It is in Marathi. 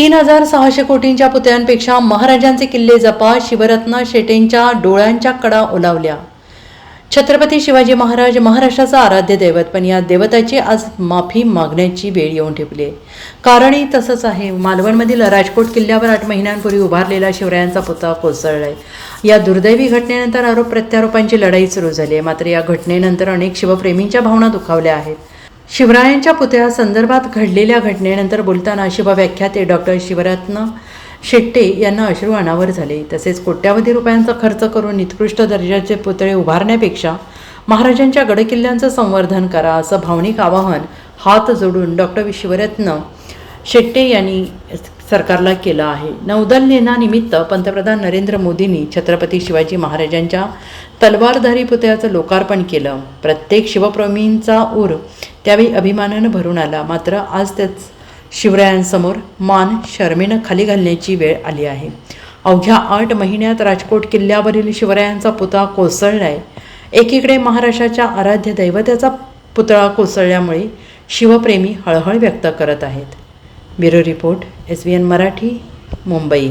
तीन हजार सहाशे कोटींच्या पुतळ्यांपेक्षा महाराजांचे किल्ले जपा शिवरत्न शेटेंच्या डोळ्यांच्या कडा ओलावल्या. छत्रपती शिवाजी महाराज महाराष्ट्राचं आराध्य दैवत पण या दैवताची आज माफी मागण्याची वेळ येऊन ठेपली. आहे कारणही तसंच आहे. मालवणमधील राजकोट किल्ल्यावर आठ महिन्यांपूर्वी उभारलेला शिवरायांचा पुतळा कोसळलाय. या दुर्दैवी घटनेनंतर आरोप प्रत्यारोपांची लढाई सुरू झाली आहे. मात्र या घटनेनंतर अनेक शिवप्रेमींच्या भावना दुखावल्या आहेत. शिवरायांच्या पुतळ्यासंदर्भात घडलेल्या घटनेनंतर बोलताना शिवव्याख्याते डॉक्टर शिवरत्न शेट्टे यांना अश्रू अनावर झाले. तसेच कोट्यावधी रुपयांचा खर्च करून निकृष्ट दर्जाचे पुतळे उभारण्यापेक्षा महाराजांच्या गडकिल्ल्यांचं संवर्धन करा असं भावनिक आवाहन हात जोडून डॉक्टर शिवरत्न शेट्टे यांनी सरकारला केलं आहे. नौदल दिनानिमित्त पंतप्रधान नरेंद्र मोदींनी छत्रपती शिवाजी महाराजांच्या तलवारधारी पुतळ्याचं लोकार्पण केलं. प्रत्येक शिवप्रेमींचा ऊर त्यावेळी अभिमानानं भरून आला. मात्र आज त्याच शिवरायांसमोर मान शर्मेनं खाली घालण्याची वेळ आली आहे. अवघ्या आठ महिन्यात राजकोट किल्ल्यावरील शिवरायांचा पुतळा कोसळलाय. एकीकडे महाराष्ट्राच्या आराध्य दैवताचा पुतळा कोसळल्यामुळे शिवप्रेमी हळहळ व्यक्त करत आहेत. Bureau report S B N Marathi Mumbai.